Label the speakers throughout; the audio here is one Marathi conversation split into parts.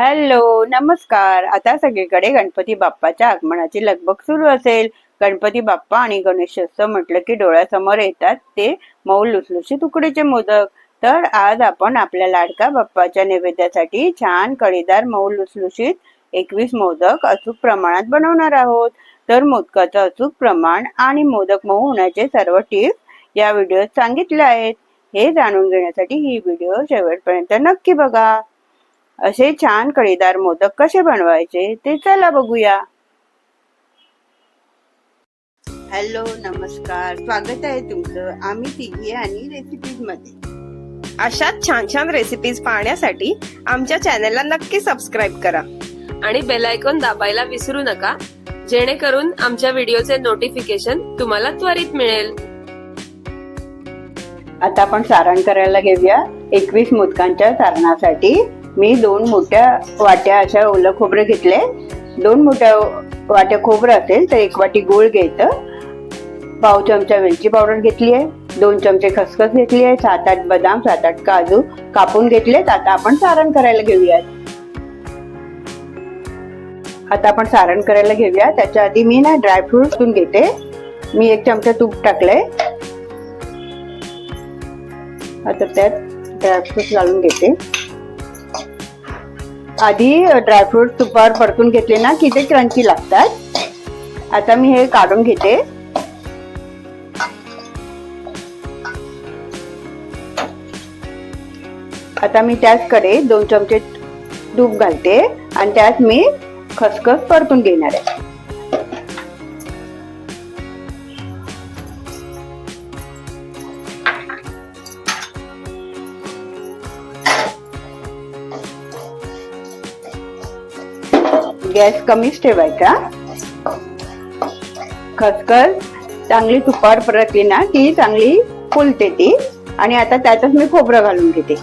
Speaker 1: हॅलो नमस्कार. आता सगळीकडे गणपती बाप्पाच्या आगमनाची लगबग सुरू असेल. गणपती बाप्पा आणि गणेशोत्सव म्हटलं की डोळ्यासमोर येतात ते मऊ लुसलुशीत उकडीचे मोदक. तर आज आपण आपल्या लाडका बाप्पाच्या नैवेद्यासाठी छान कळीदार मऊ लुसलुशीत एकवीस मोदक अचूक प्रमाणात बनवणार आहोत. तर मोदकाचं अचूक प्रमाण आणि मोदक मऊ होण्याचे सर्व टिप्स या व्हिडिओत सांगितले आहेत. हे जाणून घेण्यासाठी ही व्हिडिओ शेवटपर्यंत नक्की बघा. असे छान कळीदार मोदक कसे बनवायचे ते चला बघूया. हॅलो नमस्कार. स्वागत आहे तुमचं आम्ही तिघी आणि रेसिपीजमध्ये.
Speaker 2: अशाच छान छान रेसिपीज पाहण्यासाठी आमच्या चॅनलला नक्की सबस्क्राईब करा. आणि बेल आयकॉन दाबायला विसरू नका जेणेकरून आमच्या व्हिडिओचे नोटिफिकेशन तुम्हाला त्वरित मिळेल.
Speaker 1: आता आपण सारण करायला घेऊया. एकवीस मोदकांच्या सारणासाठी. मी दोन मोठ्या वाट्या अशा ओलं खोबरं घेतले. दोन मोठ्या वाट्या खोबरं असेल तर एक वाटी गूळ घ्यायचं. पाव चमचा वेलची पावडर घेतली आहे. दोन चमचे खसखस घेतली आहे. सात आठ बदाम सात आठ काजू कापून घेतलेत. आता आपण सारण करायला घेऊयात. आता आपण सारण करायला घेऊया. त्याच्या आधी मी ना ड्रायफ्रुट्स घेते. मी एक चमचा तूप टाकलंय. आता त्यात ड्रायफ्रूट घालून घेते. आधी ड्रायफ्रूट तुपावर परतून घेतले ना की ते क्रंची लागतात. आता मी हे काढून घेते. आता मी त्याचकडे दोन चमचे तूप घालते आणि त्यात मी खसखस परतून घेणार आहे. गॅस कमीच ठेवायचा. खसखस चांगली तुपावर परतली ना की चांगली फुलते ती. आणि आता त्यातच मी खोबरं घालून घेते.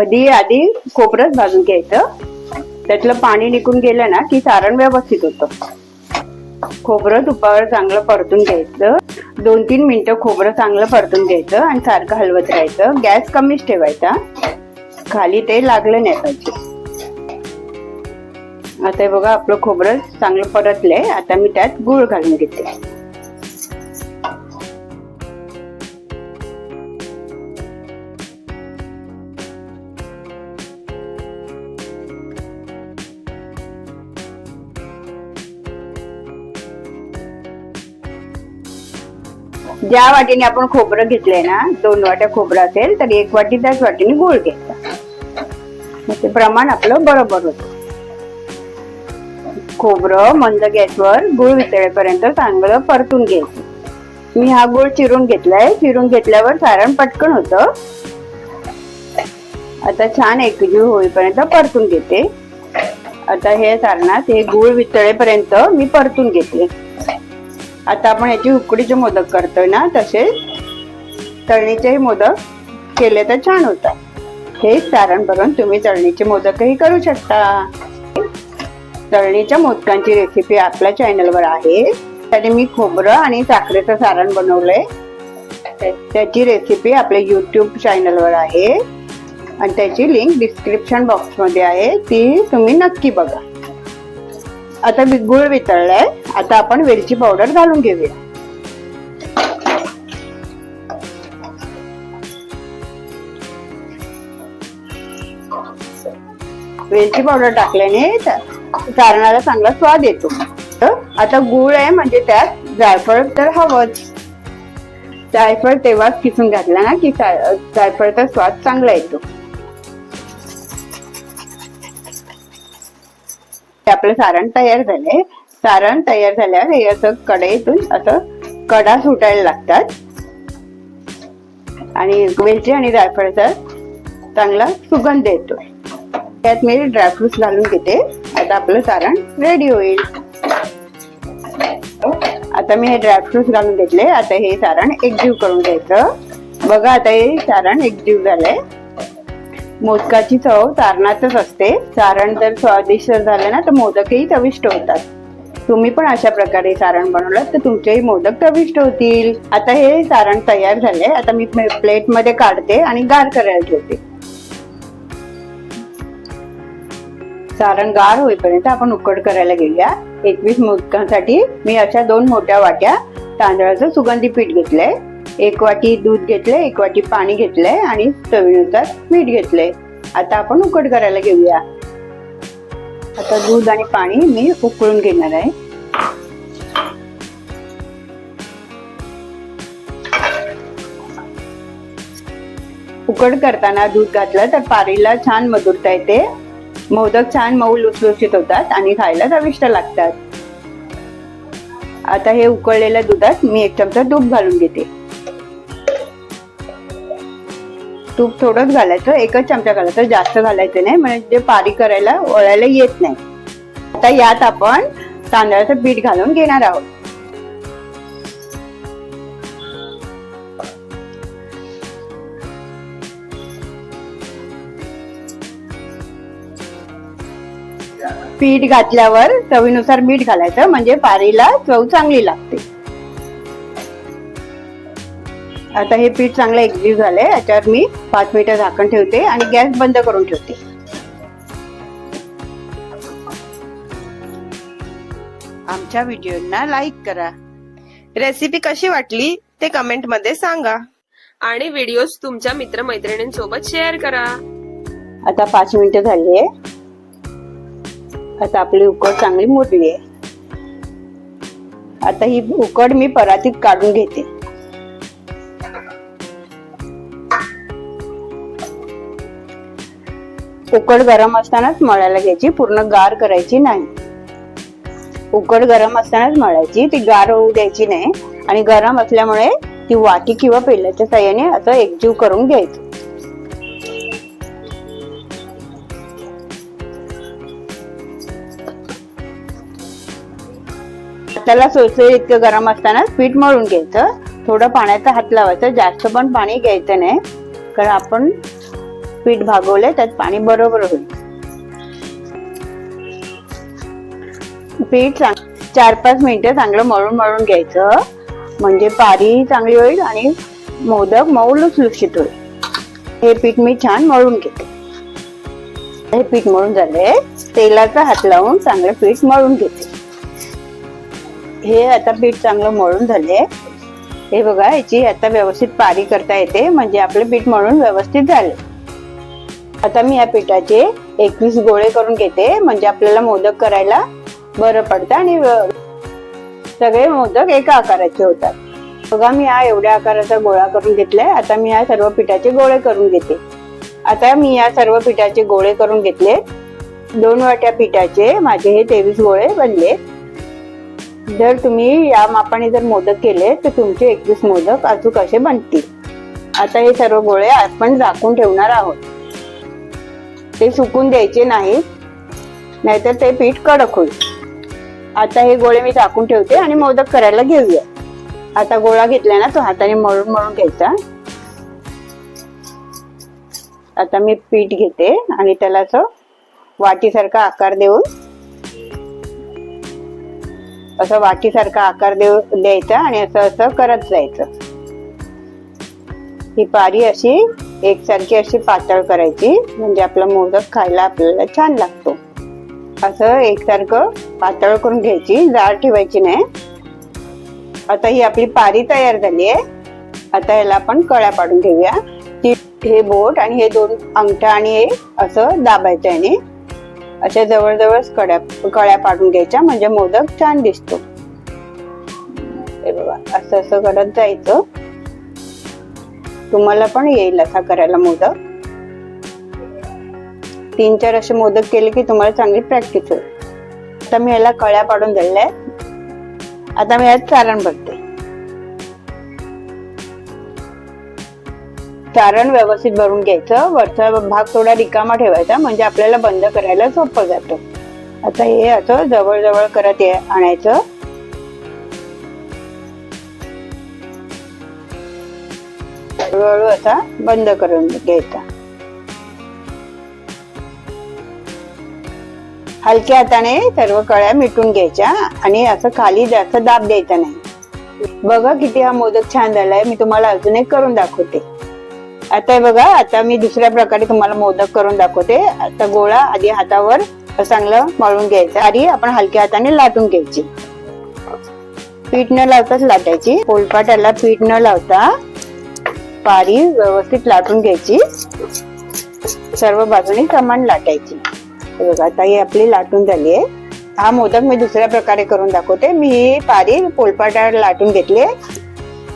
Speaker 1: कधी आधी खोबरंच भाजून घ्यायचं. त्यातलं पाणी निघून गेलं ना की सारण व्यवस्थित होतं. खोबरं तुपावर चांगलं परतून घ्यायचं. दोन तीन मिनिटं खोबरं चांगलं परतून घ्यायचं आणि सारखं हलवत राहायचं. गॅस कमीच ठेवायचा. खाली ते लागलं नाही पाहिजे. आता हे बघा आपलं खोबरं चांगलं परतलंय. आता मी त्यात गुळ घालून घेते. ज्या वाटीने आपण खोबरं घेतलंय ना दोन वाट्या खोबरं असेल तर एक वाटी त्याच वाटीने गुळ घ्यायचा. ते प्रमाण आपलं बरोबर होत. खोबरं मंद गॅसवर गुळ वितळेपर्यंत चांगलं परतून घ्यायचं. मी हा गुळ चिरून घेतलाय चिरून घेतल्यावर सारण पटकन होत. आता छान एकजीव होईपर्यंत परतून घेते. आता हे सारणात हे गुळ वितळेपर्यंत मी परतून घेते. आता आपण याची उकडीचे मोदक करतोय ना तसे. तळणीचेही मोदक केले तर छान होतात. हे सारण भरून तुम्ही तळणीचे मोदकही करू शकता. तळणीच्या मोदकांची रेसिपी आपल्या चॅनलवर आहे. त्याने मी खोबरं आणि साखरेचं सारण बनवलंय. त्याची रेसिपी आपल्या यूट्यूब चॅनलवर आहे. आणि त्याची लिंक डिस्क्रिप्शन बॉक्समध्ये आहे. ती तुम्ही नक्की बघा. आता मी गुळ वितळलाय. आता आपण वेलची पावडर घालून घेऊया. वेलची पावडर टाकल्याने चारणाला चांगला स्वाद येतो. आता गुळ आहे म्हणजे त्यात जायफळ तर हवंच. जायफळ तेव्हाच किसून घातला ना की जायफळचा स्वाद चांगला येतो. ते आपलं सारण तयार झालंय. सारण तयार झाल्यावर हे असं कढईतून असं कडा सुटायला लागतात. आणि वेलची आणि जायफळचा चांगला सुगंध येतोय त्यात मी ड्रायफ्रुट्स घालून घेते. आता आपलं सारण रेडी होईल. आता मी हे ड्रायफ्रुट्स घालून घेतले. आता हे सारण एकजीव करून घ्यायचं. बघा आता हे सारण एकजीव झालंय. मोदकाची चव चारणातच असते. चारण जर स्वादिष्ट झालं ना तर मोदकही चविष्ट होतात. तुम्ही पण अशा प्रकारे सारण बनवलं तर तुमचेही मोदक चविष्ट होतील. आता हे सारण तयार झाले आता मी प्लेटमध्ये काढते आणि गार करायला ठेवते. सारण गार होईपर्यंत आपण उकड करायला घेऊया. एकवीस मोदकांसाठी मी अशा दोन मोठ्या वाट्या तांदळाचं सुगंधी पीठ घेतलंय. एक वाटी दूध घेतलंय एक वाटी पाणी घेतलंय आणि चवीनुसार मीठ घेतलंय. आता आपण उकड करायला घेऊया. आता दूध आणि पाणी मी उकळून घेणार आहे. उकड करताना दूध घातलं तर पारीला छान मधुरता येते. मोदक छान मऊ लुसलुशीत होतात आणि खायला चविष्ट लागतात. आता हे उकळलेल्या दुधात मी एक चमचा तूप घालून घेते. तूप थोडंच घालायचं एकच चमचा घालायचं जास्त घालायचं नाही म्हणजे पारी करायला ओळायला येत नाही. आता यात आपण तांदळाचं पीठ घालून घेणार आहोत. पीठ घातल्यावर चवीनुसार मीठ घालायचं म्हणजे पारीला चव चांगली लागते. आता हे पीठ चांगलं एकजीव झालंय याच्यावर मी पाच मिनिटं झाकण ठेवते आणि गॅस बंद करून ठेवते. आमच्या व्हिडिओना लाईक करा.
Speaker 2: रेसिपी कशी वाटली ते कमेंटमध्ये सांगा. आणि व्हिडिओज तुमच्या मित्रमैत्रिणींसोबत शेअर करा.
Speaker 1: आता पाच मिनिटं झाली आहे. आता आपली उकड चांगली मोडली आहे. आता ही उकड मी परातीत काढून घेते. उकड गरम असतानाच मळायला घ्यायची पूर्ण गार करायची नाही. उकड गरम असतानाच मळायची ती गार होऊ द्यायची नाही आणि गरम असल्यामुळे ती वाटी किंवा पेल्याच्या साह्याने असं एकजीव करून घ्यायचं. त्याला सोयसोय इतकं गरम असताना पीठ मळून घ्यायचं. थोडं पाण्याचा हात लावायचं जास्त पण पाणी घ्यायचं नाही. कारण आपण पीठ भागवलंय त्यात पाणी बरोबर होईल. पीठ चांग- चार पाच मिनिटं चांगलं मळून मळून घ्यायचं. म्हणजे पारी चांगली होईल आणि मोदक मऊ लुसलुशीत होईल. हे पीठ मी छान मळून घेते. हे पीठ मळून झाले. तेलाचा हात लावून चांगलं पीठ मळून घेते. हे आता पीठ चांगलं मळून झाले. हे बघा याची आता व्यवस्थित पारी करता येते. म्हणजे आपले पीठ मळून व्यवस्थित झाले. आता मी या पिठाचे एकवीस गोळे करून घेते. म्हणजे आपल्याला मोदक करायला बरं पडतं आणि सगळे मोदक एका आकाराचे होतात. बघा मी हा एवढ्या आकाराचा गोळा करून घेतलाय. आता मी या सर्व पिठाचे गोळे करून घेते. आता मी या सर्व पिठाचे गोळे करून घेतले. दोन वाट्या पिठाचे माझे हे तेवीस गोळे बनले. जर तुम्ही या मापाने जर मोदक केले तर तुमचे एकवीस मोदक अचूक असे बनतील? आता हे सर्व गोळे आपण झाकून ठेवणार आहोत. ते सुकून द्यायचे नाही. नाहीतर ते पीठ कडक होईल. आता हे गोळे मी टाकून ठेवते आणि मोदक करायला घेऊया. आता गोळा घेतला ना तो हाताने मळून मळून घ्यायचा. आता मी पीठ घेते आणि त्याला असं वाटीसारखा आकार देऊन असं वाटीसारखा आकार देऊ द्यायचा आणि असं असं करत जायचं. ही पारी अशी एकसारखी अशी पातळ करायची म्हणजे आपला मोदक खायला आपल्याला छान लागतो. असं एकसारखं पातळ करून घ्यायची जाड ठेवायची नाही. आता ही आपली पारी तयार झाली आहे. आता याला आपण कळ्या पाडून घेऊया. की हे बोट आणि हे दोन अंगठा आणि हे असं दाबायचं याने. अशा जवळजवळ कड्या कळ्या पाडून घ्यायच्या म्हणजे मोदक छान दिसतो. हे बघा असं असं करत जायचं. तुम्हाला पण येईल असा करायला मोदक. तीन चार असे मोदक केले की तुम्हाला चांगली प्रॅक्टिस होईल. आता मी याला कळ्या पाडून झालेल्या आहेत. आता मी यात चारण भरते. चारण व्यवस्थित भरून घ्यायचं. वरचा भाग थोडा रिकामा ठेवायचा म्हणजे आपल्याला बंद करायला सोपं जातं. आता हे असं जवळजवळ करत ये- आणायचं. हळूहळू असा बंद करून घ्यायचा हलक्या हाताने सर्व कळ्या मिटून घ्यायच्या आणि असं खाली जास्त दाब द्यायचा नाही. बघा किती हा मोदक छान झालाय मी तुम्हाला अजून एक करून दाखवते. आता हे बघा आता मी दुसऱ्या प्रकारे तुम्हाला मोदक करून दाखवते. आता गोळा आधी हातावर चांगलं मळून घ्यायचं. आणि आपण हलक्या हाताने लाटून घ्यायची. पीठ न लावताच लाटायची. पोलपाटाला पीठ न लावता पारी व्यवस्थित लाटून घ्यायची. सर्व बाजूनी समान लाटायची. बघा आता ही आपली लाटून झाली आहे. हा मोदक मी दुसऱ्या प्रकारे करून दाखवते. मी ही पारी पोलपाटावर लाटून घेतली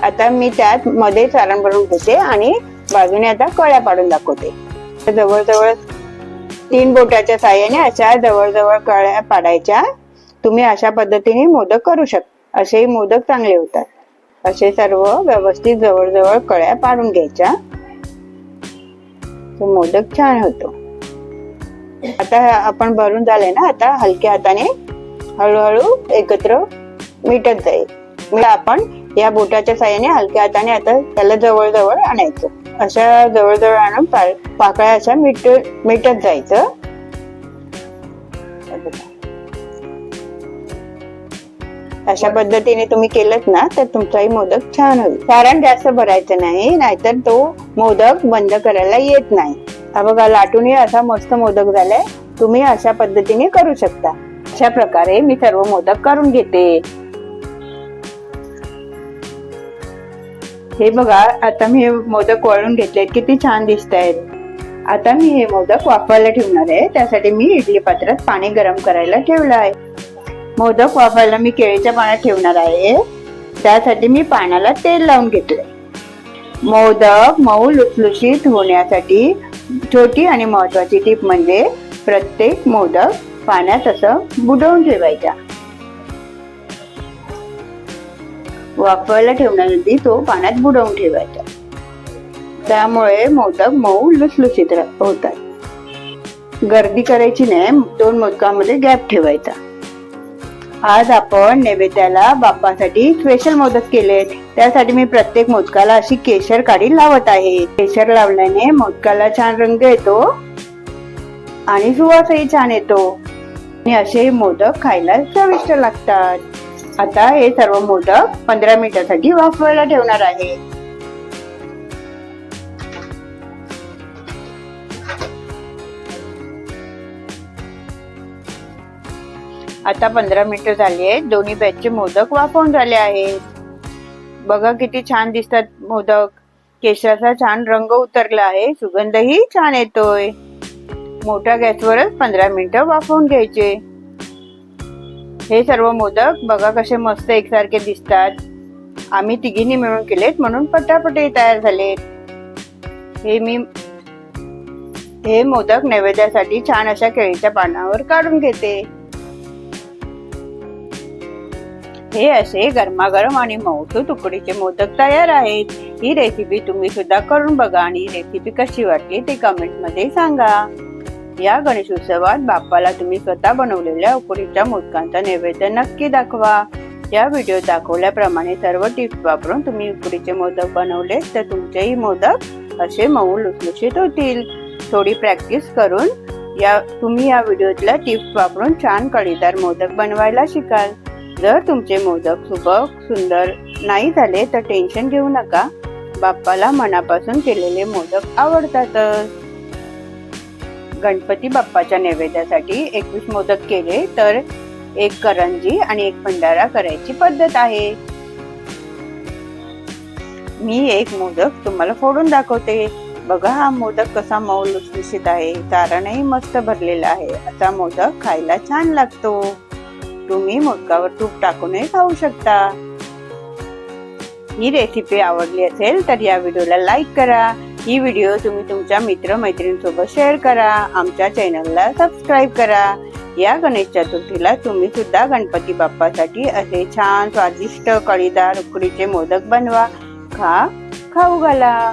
Speaker 1: आता मी त्यात मध्ये सारण भरून घेते आणि बाजूने आता कळ्या पाडून दाखवते. जवळजवळ तीन बोटाच्या साह्याने अशा जवळजवळ कळ्या पाडायच्या. तुम्ही अशा पद्धतीने मोदक करू शकता असेही मोदक चांगले होतात. असे सर्व व्यवस्थित जवळजवळ कळ्या पाडून घ्यायच्या. तो मोदक छान होतो. आता आपण भरून झाले ना आता हलक्या हाताने हळूहळू एकत्र मिटत जाईल. म्हणजे आपण या बोटाच्या साह्याने हलक्या हाताने आता त्याला जवळ जवळ आणायचं. अशा जवळ जवळ आणून पाकळ्या अशा मिट मिटत जायचं. अशा पद्धतीने तुम्ही केलं ना तर तुमचाही मोदक छान होईल. कारण जास्त भरायचं नाही नाहीतर तो मोदक बंद करायला येत नाही. हा बघा लाटूनही असा मस्त मोदक झालाय. तुम्ही अशा पद्धतीने करू शकता. अशा प्रकारे मी सर्व मोदक करून घेते. हे बघा आता मी हे मोदक वळून घेतलेत किती छान दिसत आहेत आता मी हे मोदक वाफवायला ठेवणार आहे. त्यासाठी मी इडली पात्रात पाणी गरम करायला ठेवलं आहे. मोदक वाफायला मी केळीच्या पाण्यात ठेवणार आहे. त्यासाठी मी पाण्याला तेल लावून घेतले मोदक मऊ लुसलुशीत होण्यासाठी छोटी आणि महत्वाची टीप म्हणजे प्रत्येक मोदक पाण्यात असं बुडवून ठेवायचा. वाफवायला ठेवण्याआधी तो पाण्यात बुडवून ठेवायचा. त्यामुळे मोदक मऊ लुसलुशीत होतात. गर्दी करायची नाही दोन मोदकामध्ये गॅप ठेवायचा. आज आपण नैवेद्याला बाप्पासाठी स्पेशल मोदक केलेत. त्यासाठी मी प्रत्येक मोदकाला अशी केशर काडी लावत आहे. केशर लावल्याने मोदकाला छान रंग येतो आणि सुवासही छान येतो. आणि असे मोदक खायला चविष्ट लागतात. आता हे सर्व मोदक पंधरा मिनिटासाठी वाफवायला ठेवणार आहे. आता पंधरा मिनिटं झाली आहेत दोन्ही बॅचचे मोदक वाफवून झाले आहेत. बघा किती छान दिसतात मोदक. केशराचा छान रंग उतरला आहे. सुगंधही छान येतोय. मोठ्या गॅसवरच पंधरा मिनिटं वाफवून घ्यायचे. हे सर्व मोदक बघा कसे मस्त एकसारखे दिसतात. आम्ही तिघींनी मिळून केलेत म्हणून पटापटे तयार झालेत. हे मी हे मोदक नैवेद्यासाठी छान अशा केळीच्या पानावर काढून घेते. हे असे गरमागरम आणि मऊसू तुकडीचे मोदक तयार आहेत. ही रेसिपी तुम्ही सुद्धा करून बघा आणि रेसिपी कशी वाटली ते कमेंटमध्ये सांगा. या गणेश उत्सवात बाप्पाला तुम्ही स्वतः बनवलेल्या उकडीच्या मोदकांचा नैवेद्य नक्की दाखवा. या व्हिडिओ दाखवल्याप्रमाणे सर्व टिप्स वापरून तुम्ही उकडीचे मोदक बनवले तर तुमचेही मोदक असे मऊ लुसलुशीत होतील. थोडी प्रॅक्टिस करून या तुम्ही या व्हिडिओतल्या टिप्स वापरून छान कळीदार मोदक बनवायला शिकाल. जर तुमचे मोदक सुबक सुंदर नाही झाले तर टेन्शन घेऊ नका. बाप्पाला मनापासून केलेले मोदक आवडतातच. गणपती बाप्पाच्या नैवेद्यासाठी एकवीस मोदक केले तर एक करंजी आणि एक भंडारा करायची पद्धत आहे. मी एक मोदक तुम्हाला फोडून दाखवते. बघा हा मोदक कसा मऊ लुसलुशीत आहे. चारणही मस्त भरलेला आहे. असा मोदक खायला छान लागतो. तुम्ही मोदकावर तूप टाकूनही खाऊ शकता. ही रेसिपी आवडली असेल तर या व्हिडिओला लाईक करा. ही व्हिडिओ तुम्ही तुमच्या मित्रमैत्रिणींसोबत शेअर करा. आमच्या चॅनलला सबस्क्राईब करा. या गणेश चतुर्थीला तुम्ही सुद्धा गणपती बाप्पासाठी असे छान स्वादिष्ट कळीदार उकडीचे मोदक बनवा. खा खाऊ घाला.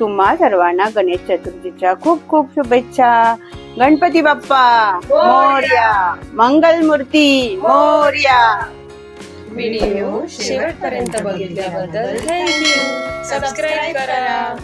Speaker 1: तुम्हा सर्वांना गणेश चतुर्थीच्या खूप खूप शुभेच्छा. गणपती बाप्पा मोर्या मंगलमूर्ती मोर्या.
Speaker 2: व्हिडिओ शेवटपर्यंत बघितल्याबद्दल थँक्यू सबस्क्राईब करा.